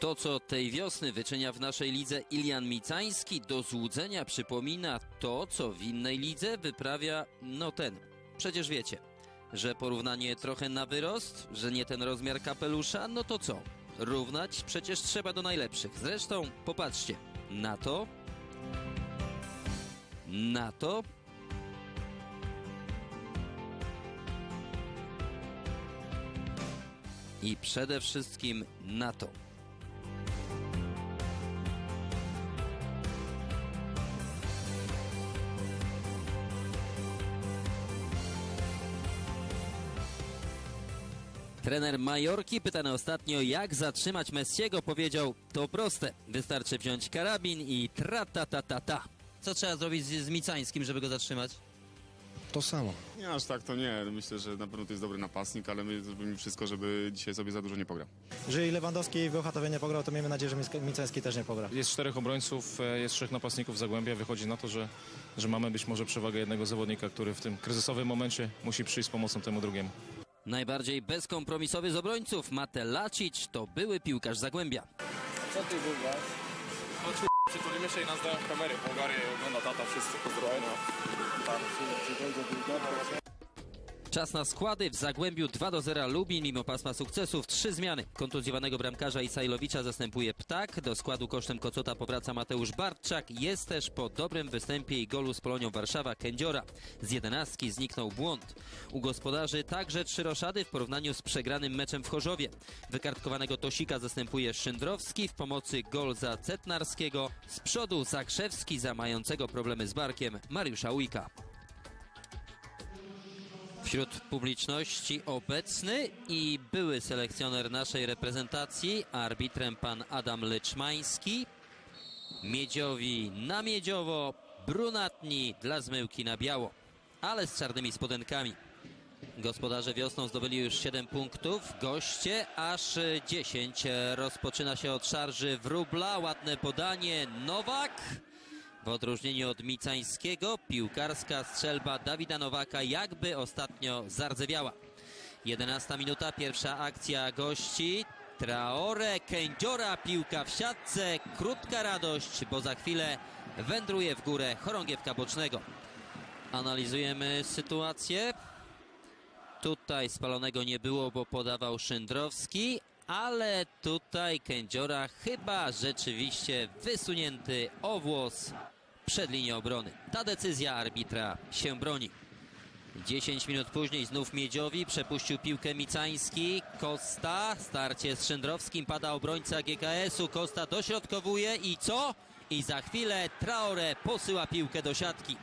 To, co tej wiosny wyczynia w naszej lidze Ilian Micański, do złudzenia przypomina to, co w innej lidze wyprawia, no ten. Przecież wiecie, że porównanie trochę na wyrost, że nie ten rozmiar kapelusza, no to co? Równać przecież trzeba do najlepszych. Zresztą popatrzcie na to, na to i przede wszystkim na to. Trener Majorki, pytany ostatnio jak zatrzymać Messiego, powiedział to proste. Wystarczy wziąć karabin i tra ta ta ta ta. Co trzeba zrobić z, z Micańskim, żeby go zatrzymać? To samo. Nie, aż tak to nie. Myślę, że na pewno to jest dobry napastnik, ale my zrobimy wszystko, żeby dzisiaj sobie za dużo nie pograł. Jeżeli Lewandowski i Włochatowie nie pograł, to miejmy nadzieję, że Mic- Miceński też nie pogra. Jest czterech obrońców, e, jest trzech napastników Zagłębia. Wychodzi na to, że, że mamy być może przewagę jednego zawodnika, który w tym kryzysowym momencie musi przyjść z pomocą temu drugiemu. Najbardziej bezkompromisowy z obrońców, Mate Lacic, to były piłkarz Zagłębia. Przytulimy się i nas dają w kamery. Bułgarię ogląda tata, wszyscy pozdrowienia. Czas na składy. W Zagłębiu 2 do 0 Lubin mimo pasma sukcesów. Trzy zmiany. Kontuzjowanego bramkarza Isajlowicza zastępuje Ptak. Do składu kosztem Kocota powraca Mateusz Bartczak. Jest też po dobrym występie i golu z Polonią Warszawa Kędziora. Z jedenastki zniknął błąd. U gospodarzy także trzy roszady w porównaniu z przegranym meczem w Chorzowie. Wykartkowanego Tosika zastępuje Szyndrowski. W pomocy gol za Cetnarskiego. Z przodu Zakrzewski za mającego problemy z barkiem Mariusza Ujka. Wśród publiczności obecny i były selekcjoner naszej reprezentacji, arbitrem pan Adam Leczmański. Miedziowi na miedziowo, brunatni dla zmyłki na biało, ale z czarnymi spodenkami. Gospodarze wiosną zdobyli już 7 punktów, goście aż 10. Rozpoczyna się od szarży Wróbla, ładne podanie, Nowak. W odróżnieniu od Micańskiego, piłkarska strzelba Dawida Nowaka jakby ostatnio zardzewiała. 11 minuta, pierwsza akcja gości. Traore, Kędziora, piłka w siatce, krótka radość, bo za chwilę wędruje w górę chorągiewka bocznego. Analizujemy sytuację. Tutaj spalonego nie było, bo podawał Szyndrowski, ale tutaj Kędziora chyba rzeczywiście wysunięty o włos przed linią obrony. Ta decyzja arbitra się broni. 10 minut później znów Miedziowi przepuścił piłkę Micański. Kosta, starcie z Szyndrowskim, pada obrońca GKS-u. Kosta dośrodkowuje i co? I za chwilę Traore posyła piłkę do siatki.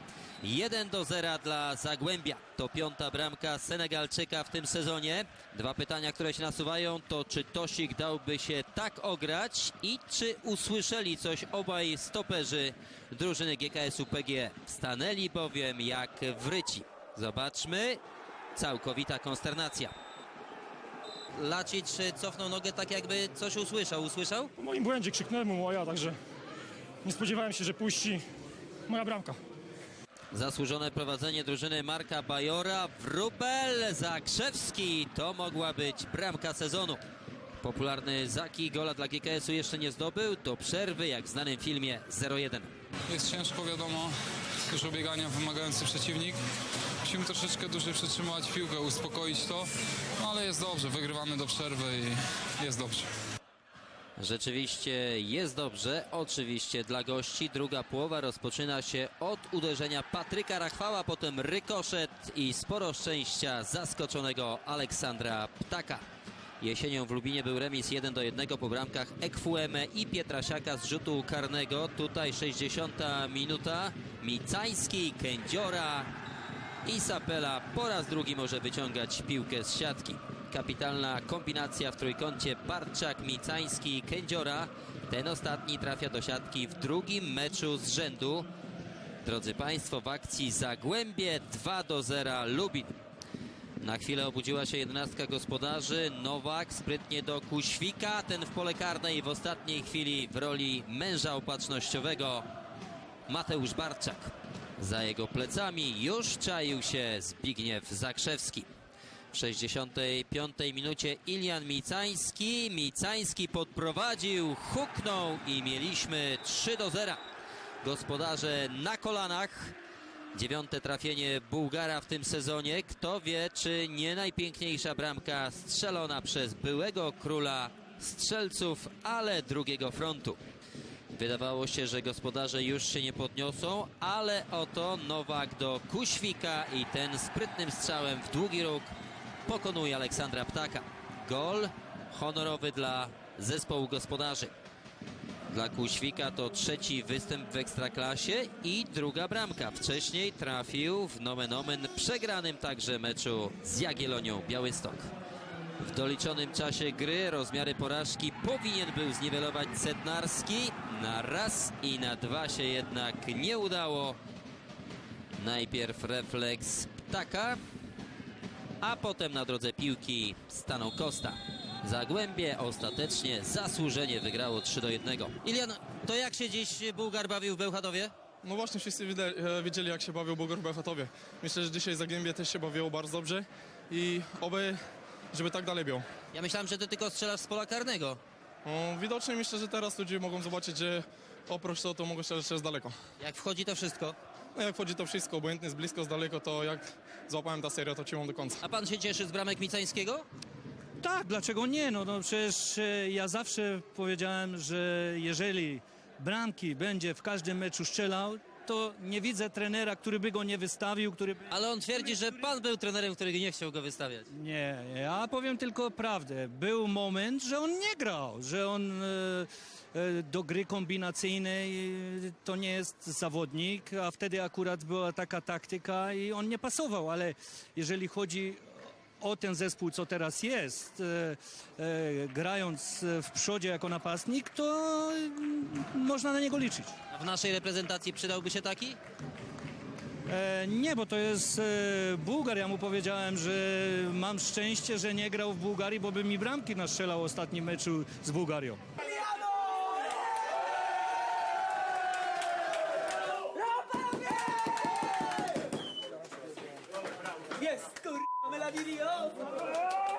1 do 0 dla Zagłębia. To piąta bramka Senegalczyka w tym sezonie. Dwa pytania, które się nasuwają, to czy Tosik dałby się tak ograć i czy usłyszeli coś obaj stoperzy drużyny GKS-u PG. Stanęli bowiem jak wryci. Zobaczmy. Całkowita konsternacja. Lacic cofnął nogę tak jakby coś usłyszał. Usłyszał? Po moim błędzie krzyknąłem mu a ja, także nie spodziewałem się, że puści moja bramka. Zasłużone prowadzenie drużyny Marka Bajora. Wróbel, Zakrzewski. To mogła być bramka sezonu. Popularny Zaki gola dla GKS-u jeszcze nie zdobył. Do przerwy, jak w znanym filmie 0-1. Jest ciężko, wiadomo, dużo biegania, wymagający przeciwnik. Musimy troszeczkę dłużej przytrzymać piłkę, uspokoić to, no ale jest dobrze, wygrywamy do przerwy i jest dobrze. Rzeczywiście jest dobrze, oczywiście dla gości. Druga połowa rozpoczyna się od uderzenia Patryka Rachwała, potem rykoszet i sporo szczęścia zaskoczonego Aleksandra Ptaka. Jesienią w Lubinie był remis 1 do 1 po bramkach Ekfueme i Pietrasiaka z rzutu karnego. Tutaj 60 minuta. Micański, Kędziora i Sapela po raz drugi może wyciągać piłkę z siatki. Kapitalna kombinacja w trójkącie Barczak, Micański, Kędziora. Ten ostatni trafia do siatki w drugim meczu z rzędu. Drodzy Państwo, w akcji Zagłębie 2 do 0 Lubin. Na chwilę obudziła się jedenastka gospodarzy. Nowak sprytnie do Kuświka. Ten w pole karne i w ostatniej chwili w roli męża opatrznościowego Mateusz Barczak. Za jego plecami już czaił się Zbigniew Zakrzewski. W 65 minucie Ilian Micański. Micański podprowadził, huknął i mieliśmy 3 do 0. Gospodarze na kolanach. Dziewiąte trafienie Bułgara w tym sezonie. Kto wie, czy nie najpiękniejsza bramka strzelona przez byłego króla strzelców, ale drugiego frontu. Wydawało się, że gospodarze już się nie podniosą, ale oto Nowak do Kuświka i ten sprytnym strzałem w długi róg pokonuje Aleksandra Ptaka. Gol honorowy dla zespołu gospodarzy. Dla Kuświka to trzeci występ w Ekstraklasie i druga bramka. Wcześniej trafił w nomen omen przegranym także meczu z Jagiellonią Białystok. W doliczonym czasie gry rozmiary porażki powinien był zniwelować Sednarski. Na raz i na dwa się jednak nie udało. Najpierw refleks Ptaka, a potem na drodze piłki stanął Costa. Zagłębie ostatecznie zasłużenie wygrało 3 do 1. Ilian, to jak się dziś Bułgar bawił w Bełchatowie? No właśnie wszyscy wide- e, wiedzieli jak się bawił Bogor w Bełchatowie. Myślę, że dzisiaj Zagłębie też się bawiło bardzo dobrze i oby, żeby tak dalej było. Ja myślałem, że ty tylko strzelasz z pola karnego. No, widocznie myślę, że teraz ludzie mogą zobaczyć, że oprócz to, to mogą strzelać z daleko. Jak wchodzi to wszystko. No jak wchodzi to wszystko, obojętnie z blisko, z daleko, to jak złapałem ta seria, to trzymam do końca. A pan się cieszy z bramek Micańskiego? Tak, dlaczego nie? No, no przecież e, ja zawsze powiedziałem, że jeżeli bramki będzie w każdym meczu strzelał, to nie widzę trenera, który by go nie wystawił, który by... Ale on twierdzi, że pan był trenerem, który nie chciał go wystawiać. Nie, ja powiem tylko prawdę. Był moment, że on nie grał, że on e, e, do gry kombinacyjnej e, to nie jest zawodnik, a wtedy akurat była taka taktyka i on nie pasował, ale jeżeli chodzi o ten zespół, co teraz jest, e, e, grając w przodzie jako napastnik, to mm, można na niego liczyć. A w naszej reprezentacji przydałby się taki? E, nie, bo to jest e, Bułgar. Ja mu powiedziałem, że mam szczęście, że nie grał w Bułgarii, bo by mi bramki nastrzelał w ostatnim meczu z Bułgarią. Jest me la diriosa.